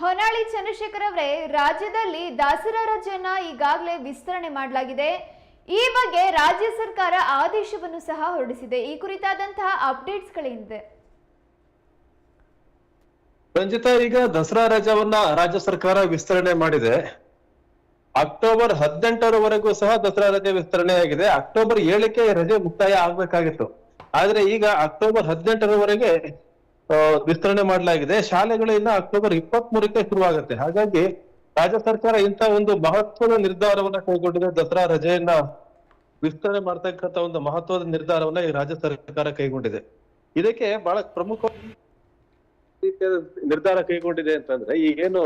ಹೊನ್ನಾಳಿ ಚಂದ್ರಶೇಖರ್ ಅವರೇ, ರಾಜ್ಯದಲ್ಲಿ ದಾಸರ ರಜೆಯನ್ನ ಈಗಾಗಲೇ ವಿಸ್ತರಣೆ ಮಾಡಲಾಗಿದೆ. ಈ ಬಗ್ಗೆ ರಾಜ್ಯ ಸರ್ಕಾರ ಆದೇಶವನ್ನು ಸಹ ಹೊರಡಿಸಿದೆ. ಈ ಕುರಿತಾದಂತಹ ಅಪ್ಡೇಟ್ಸ್ಗಳೇನಿದೆ ರಂಜಿತಾ, ಈಗ ದಸರಾ ರಜವನ್ನ ರಾಜ್ಯ ಸರ್ಕಾರ ವಿಸ್ತರಣೆ ಮಾಡಿದೆ. ಅಕ್ಟೋಬರ್ ಹದಿನೆಂಟರವರೆಗೂ ಸಹ ದಸರಾ ರಜೆ ವಿಸ್ತರಣೆ ಆಗಿದೆ. ಅಕ್ಟೋಬರ್ ಏಳಕ್ಕೆ ರಜೆ ಮುಕ್ತಾಯ ಆಗ್ಬೇಕಾಗಿತ್ತು. ಆದ್ರೆ ಈಗ ಅಕ್ಟೋಬರ್ ಹದಿನೆಂಟರವರೆಗೆ ವಿಸ್ತರಣೆ ಮಾಡಲಾಗಿದೆ. ಶಾಲೆಗಳು ಇನ್ನ ಅಕ್ಟೋಬರ್ ಇಪ್ಪತ್ತ್ ಮೂರಕ್ಕೆ ಶುರುವಾಗುತ್ತೆ. ಹಾಗಾಗಿ ರಾಜ್ಯ ಸರ್ಕಾರ ಇಂತ ಒಂದು ಮಹತ್ವದ ನಿರ್ಧಾರವನ್ನ ಕೈಗೊಂಡಿದೆ. ದಸರಾ ರಜೆಯನ್ನ ವಿಸ್ತರಣೆ ಮಾಡ್ತಕ್ಕಂತ ಒಂದು ಮಹತ್ವದ ನಿರ್ಧಾರವನ್ನ ಈ ರಾಜ್ಯ ಸರ್ಕಾರ ಕೈಗೊಂಡಿದೆ. ಇದಕ್ಕೆ ಬಹಳ ಪ್ರಮುಖ ರೀತಿಯ ನಿರ್ಧಾರ ಕೈಗೊಂಡಿದೆ ಅಂತಂದ್ರೆ ಈಗೇನು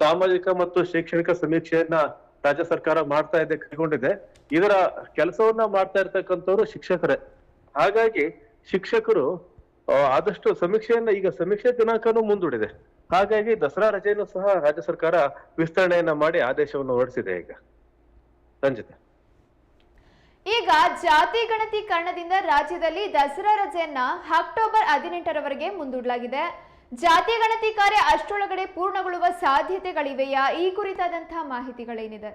ಸಾಮಾಜಿಕ ಮತ್ತು ಶೈಕ್ಷಣಿಕ ಸಮೀಕ್ಷೆಯನ್ನ ರಾಜ್ಯ ಸರ್ಕಾರ ಮಾಡ್ತಾ ಇದೆ, ಕೈಗೊಂಡಿದೆ. ಇದರ ಕೆಲಸವನ್ನ ಮಾಡ್ತಾ ಇರ್ತಕ್ಕಂಥವ್ರು ಶಿಕ್ಷಕರೇ. ಹಾಗಾಗಿ ಶಿಕ್ಷಕರು ಆದಷ್ಟು ಸಮೀಕ್ಷೆಯನ್ನ ಈಗ ಸಮೀಕ್ಷೆ ದಿನಾಂಕನೂ ಮುಂದೂಡಿದೆ. ಹಾಗಾಗಿ ದಸರಾ ರಜೆಯನ್ನು ಸಹ ರಾಜ್ಯ ಸರ್ಕಾರ ವಿಸ್ತರಣೆಯನ್ನ ಮಾಡಿ ಆದೇಶವನ್ನು ಹೊರಡಿಸಿದೆ ಈಗ. ರಂಜಿತ. ಈಗ ಜಾತಿ ಗಣತಿ ಕಾರಣದಿಂದ ರಾಜ್ಯದಲ್ಲಿ ದಸರಾ ರಜೆಯನ್ನ ಅಕ್ಟೋಬರ್ ಹದಿನೆಂಟರವರೆಗೆ ಮುಂದೂಡಲಾಗಿದೆ. ಜಾತಿ ಗಣತಿ ಕಾರ್ಯ ಅಷ್ಟರೊಳಗಡೆ ಪೂರ್ಣಗೊಳ್ಳುವ ಸಾಧ್ಯತೆಗಳಿವೆಯಾ? ಈ ಕುರಿತಾದಂತಹ ಮಾಹಿತಿಗಳೇನಿದೆ?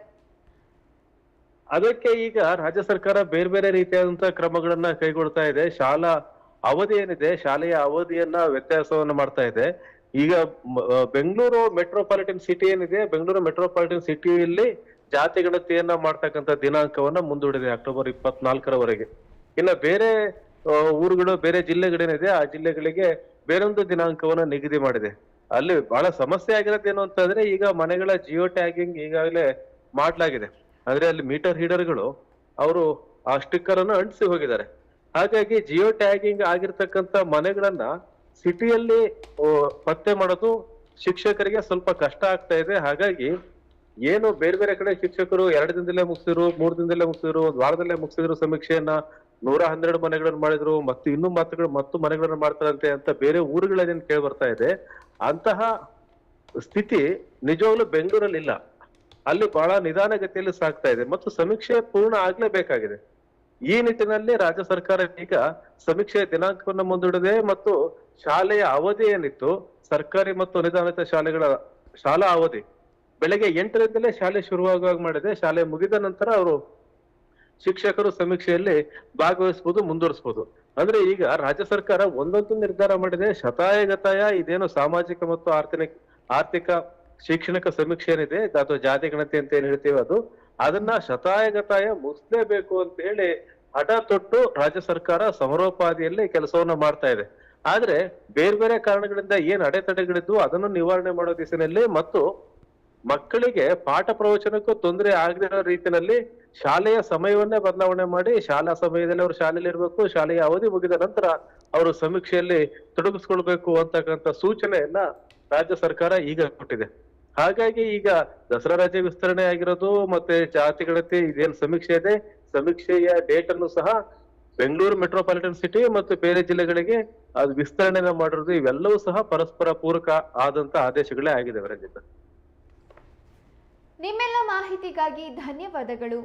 ಅದಕ್ಕೆ ಈಗ ರಾಜ್ಯ ಸರ್ಕಾರ ಬೇರೆ ಬೇರೆ ರೀತಿಯಾದಂತಹ ಕ್ರಮಗಳನ್ನ ಕೈಗೊಳ್ತಾ ಇದೆ. ಶಾಲಾ ಅವಧಿ ಏನಿದೆ, ಶಾಲೆಯ ಅವಧಿಯನ್ನ ವ್ಯತ್ಯಾಸವನ್ನು ಮಾಡ್ತಾ ಇದೆ. ಈಗ ಬೆಂಗಳೂರು ಮೆಟ್ರೋಪಾಲಿಟನ್ ಸಿಟಿ ಏನಿದೆ, ಬೆಂಗಳೂರು ಮೆಟ್ರೋಪಾಲಿಟನ್ ಸಿಟಿಯಲ್ಲಿ ಜಾತಿ ಗಣತಿಯನ್ನ ಮಾಡ್ತಕ್ಕಂಥ ದಿನಾಂಕವನ್ನ ಮುಂದೂಡಿದೆ ಅಕ್ಟೋಬರ್ ಇಪ್ಪತ್ನಾಲ್ಕರವರೆಗೆ. ಇನ್ನ ಬೇರೆ ಊರುಗಳು, ಬೇರೆ ಜಿಲ್ಲೆಗಳೇನಿದೆ, ಆ ಜಿಲ್ಲೆಗಳಿಗೆ ಬೇರೊಂದು ದಿನಾಂಕವನ್ನ ನಿಗದಿ ಮಾಡಿದೆ. ಅಲ್ಲಿ ಬಹಳ ಸಮಸ್ಯೆ ಆಗಿರೋದೇನು ಅಂತಂದ್ರೆ ಈಗ ಮನೆಗಳ ಜಿಯೋ ಟ್ಯಾಗಿಂಗ್ ಈಗಾಗಲೇ ಮಾಡ್ಲಾಗಿದೆ. ಅಂದ್ರೆ ಅಲ್ಲಿ ಮೀಟರ್ ಹೀಡರ್ಗಳು ಅವರು ಆ ಸ್ಟಿಕ್ಕರ್ ಅನ್ನು ಅಂಟಿಸಿ ಹೋಗಿದ್ದಾರೆ. ಹಾಗಾಗಿ ಜಿಯೋ ಟ್ಯಾಗಿಂಗ್ ಆಗಿರ್ತಕ್ಕಂತ ಮನೆಗಳನ್ನ ಸಿಟಿಯಲ್ಲಿ ಪತ್ತೆ ಮಾಡೋದು ಶಿಕ್ಷಕರಿಗೆ ಸ್ವಲ್ಪ ಕಷ್ಟ ಆಗ್ತಾ ಇದೆ. ಹಾಗಾಗಿ ಏನು ಬೇರೆ ಬೇರೆ ಕಡೆ ಶಿಕ್ಷಕರು ಎರಡು ದಿನದಲ್ಲೇ ಮುಗಿಸಿದ್ರು, ಮೂರು ದಿನದಲ್ಲೇ ಮುಗಿಸಿದ್ರು, ಒಂದ್ ವಾರದಲ್ಲೇ ಮುಗಿಸಿದ್ರು ಸಮೀಕ್ಷೆಯನ್ನ, ನೂರ ಹನ್ನೆರಡು ಮನೆಗಳನ್ನ ಮಾಡಿದ್ರು, ಮತ್ತು ಇನ್ನೂ ಮಾತುಗಳು, ಮತ್ತು ಮನೆಗಳನ್ನ ಮಾಡ್ತಾರಂತೆ ಅಂತ ಬೇರೆ ಊರುಗಳೇನೇನು ಕೇಳಿ ಬರ್ತಾ ಇದೆ. ಅಂತಹ ಸ್ಥಿತಿ ನಿಜವಾಗ್ಲೂ ಬೆಂಗಳೂರಲ್ಲಿ ಇಲ್ಲ ಅಲ್ಲಿ ಬಹಳ ನಿಧಾನಗತಿಯಲ್ಲಿ ಸಾಗ್ತಾ ಇದೆ. ಮತ್ತು ಸಮೀಕ್ಷೆ ಪೂರ್ಣ ಆಗ್ಲೇಬೇಕಾಗಿದೆ. ಈ ನಿಟ್ಟಿನಲ್ಲಿ ರಾಜ್ಯ ಸರ್ಕಾರ ಈಗ ಸಮೀಕ್ಷೆಯ ದಿನಾಂಕವನ್ನು ಮುಂದೂಡಿದೆ ಮತ್ತು ಶಾಲೆಯ ಅವಧಿ ಏನಿತ್ತು, ಸರ್ಕಾರಿ ಮತ್ತು ಅನುದಾನಿತ ಶಾಲೆಗಳ ಶಾಲಾ ಅವಧಿ. ಬೆಳಗ್ಗೆ ಎಂಟರಿಂದಲೇ ಶಾಲೆ ಶುರುವಾಗುವಾಗ ಮಾಡಿದೆ. ಶಾಲೆ ಮುಗಿದ ನಂತರ ಅವರು ಶಿಕ್ಷಕರು ಸಮೀಕ್ಷೆಯಲ್ಲಿ ಭಾಗವಹಿಸಬಹುದು ಮುಂದುವರಿಸಬಹುದು ಅಂದ್ರೆ ಈಗ ರಾಜ್ಯ ಸರ್ಕಾರ ಒಂದೊಂದು ನಿರ್ಧಾರ ಮಾಡಿದೆ. ಶತಾಯಗತಾಯ ಇದೇನು ಸಾಮಾಜಿಕ ಮತ್ತು ಆರ್ಥಿಕ ಆರ್ಥಿಕ ಶೈಕ್ಷಣಿಕ ಸಮೀಕ್ಷೆ ಏನಿದೆ ಅಥವಾ ಜಾತಿ ಗಣತಿ ಅಂತ ಏನ್ ಹೇಳ್ತೀವಿ ಅದು. ಅದನ್ನ ಶತಾಯಗತಾಯ ಮುಗಿಸ್ಲೇಬೇಕು ಅಂತ ಹೇಳಿ ಹಠ ತೊಟ್ಟು ರಾಜ್ಯ ಸರ್ಕಾರ ಸಮರೋಪಾದಿಯಲ್ಲಿ ಕೆಲಸವನ್ನ ಮಾಡ್ತಾ ಇದೆ. ಆದ್ರೆ ಬೇರೆ ಬೇರೆ ಕಾರಣಗಳಿಂದ ಏನ್ ಅಡೆತಡೆಗಳಿದ್ದು ಅದನ್ನು ನಿವಾರಣೆ ಮಾಡೋ ದಿಸೆಯಲ್ಲಿ ಮತ್ತು ಮಕ್ಕಳಿಗೆ ಪಾಠ ಪ್ರವಚನಕ್ಕೂ ತೊಂದರೆ ಆಗದಿರೋ ರೀತಿಯಲ್ಲಿ ಶಾಲೆಯ ಸಮಯವನ್ನೇ ಬದಲಾವಣೆ ಮಾಡಿ ಶಾಲಾ ಸಮಯದಲ್ಲಿ ಅವರು ಶಾಲೆಯಲ್ಲಿ ಇರಬೇಕು, ಶಾಲೆಯ ಅವಧಿ ಮುಗಿದ ನಂತರ ಅವರು ಸಮೀಕ್ಷೆಯಲ್ಲಿ ತೊಡಗಿಸ್ಕೊಳ್ಬೇಕು ಅಂತಕ್ಕಂಥ ಸೂಚನೆಯನ್ನ ರಾಜ್ಯ ಸರ್ಕಾರ ಈಗ ಕೊಟ್ಟಿದೆ. ಹಾಗಾಗಿ ಈಗ ದಸರಾ ರಜೆ ವಿಸ್ತರಣೆ ಆಗಿರೋದು ಮತ್ತೆ ಜಾತಿ ಗಣತಿ ಇದೇನು ಸಮೀಕ್ಷೆ ಇದೆ? ಸಮೀಕ್ಷೆಯ ಡೇಟ್ ಅನ್ನು ಸಹ ಬೆಂಗಳೂರು ಮೆಟ್ರೋಪಾಲಿಟನ್ ಸಿಟಿ ಮತ್ತು ಬೇರೆ ಜಿಲ್ಲೆಗಳಿಗೆ ಅದು ವಿಸ್ತರಣೆನ ಮಾಡಿರೋದು. ಇವೆಲ್ಲವೂ ಸಹ ಪರಸ್ಪರ ಪೂರಕ ಆದಂತ ಆದೇಶಗಳೇ ಆಗಿದೆ ರಂಜಿತ. ನಿಮ್ಮೆಲ್ಲ ಮಾಹಿತಿಗಾಗಿ ಧನ್ಯವಾದಗಳು.